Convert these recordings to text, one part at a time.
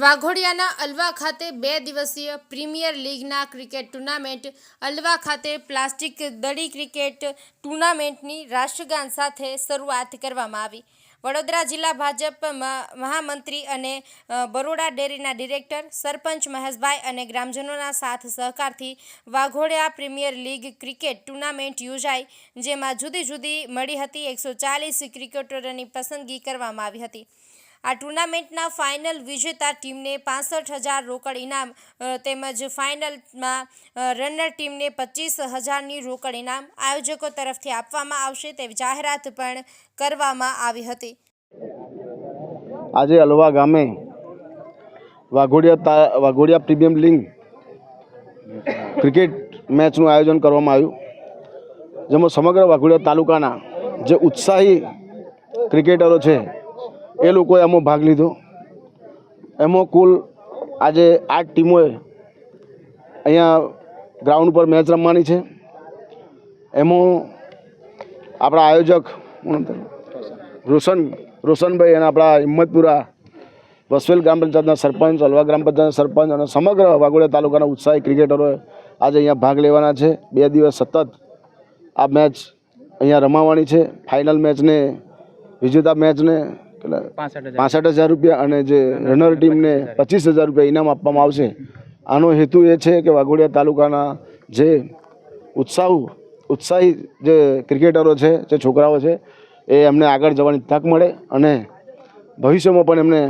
વાઘોડિયાના અલવા ખાતે બે દિવસીય પ્રીમિયર લીગના ક્રિકેટ ટુર્નામેન્ટ. અલવા ખાતે પ્લાસ્ટિક દડી ક્રિકેટ ટુર્નામેન્ટની રાષ્ટ્રગાન સાથે શરૂઆત કરવામાં આવી. વડોદરા જિલ્લા ભાજપ મહા- મહામંત્રી અને બરોડા ડેરીના ડિરેક્ટર સરપંચ મહેશભાઈ અને ગ્રામજનોના સાથ સહકારથી Waghodia premier league cricket tournament યોજાઈ, જેમાં જુદી જુદી મળી હતી એકસો ચાલીસ ક્રિકેટરોની પસંદગી કરવામાં આવી હતી. આ ટુર્નામેન્ટના ફાઇનલ વિજેતા ટીમને પાસઠ હજાર રોકડ ઇનામ તેમજ ફાઇનલમાં રનર ટીમને પચીસ હજારની રોકડ ઇનામ આયોજકો તરફથી આપવામાં આવશે તેવી જાહેરાત પણ કરવામાં આવી હતી. આજે અલવા ગામે Waghodia Waghodia premium league cricket મેચનું આયોજન કરવામાં આવ્યું, જેમાં સમગ્ર વાઘોડિયા તાલુકાના જે ઉત્સાહી ક્રિકેટરો છે એ લોકોએ એમાં ભાગ લીધો. એમાં કુલ આજે આઠ ટીમોએ અહીંયા ગ્રાઉન્ડ પર મેચ રમવાની છે. એમાં આપણા આયોજક? રોશન, રોશનભાઈ અને આપણા હિંમતપુરા વસવેલ ગ્રામ પંચાયતના સરપંચ અલવા ગ્રામ પંચાયતના સરપંચ અને સમગ્ર વાઘોડિયા તાલુકાના ઉત્સાહી ક્રિકેટરોએ આજે અહીંયા ભાગ લેવાના છે. બે દિવસ સતત આ મેચ અહીંયા રમાવાની છે. ફાઇનલ મેચને, વિજેતા મેચને પાસઠ હજાર. રૂપિયા અને જે રનર ટીમને પચીસ હજાર રૂપિયા ઇનામ આપવામાં આવશે. આનો હેતુ એ છે કે વાઘોડિયા તાલુકાના જે ઉત્સાહ ઉત્સાહી જે ક્રિકેટરો છે જે છોકરાઓ છે એ એમને આગળ જવાની તક મળે અને ભવિષ્યમાં પણ એમને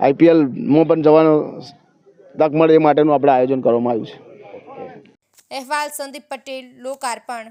આઈપીએલમાં પણ જવાનો તક મળે એ માટેનું આપણે આયોજન કરવામાં આવ્યું છે. અહેવાલ સંદીપ પટેલ લોકાર્પણ.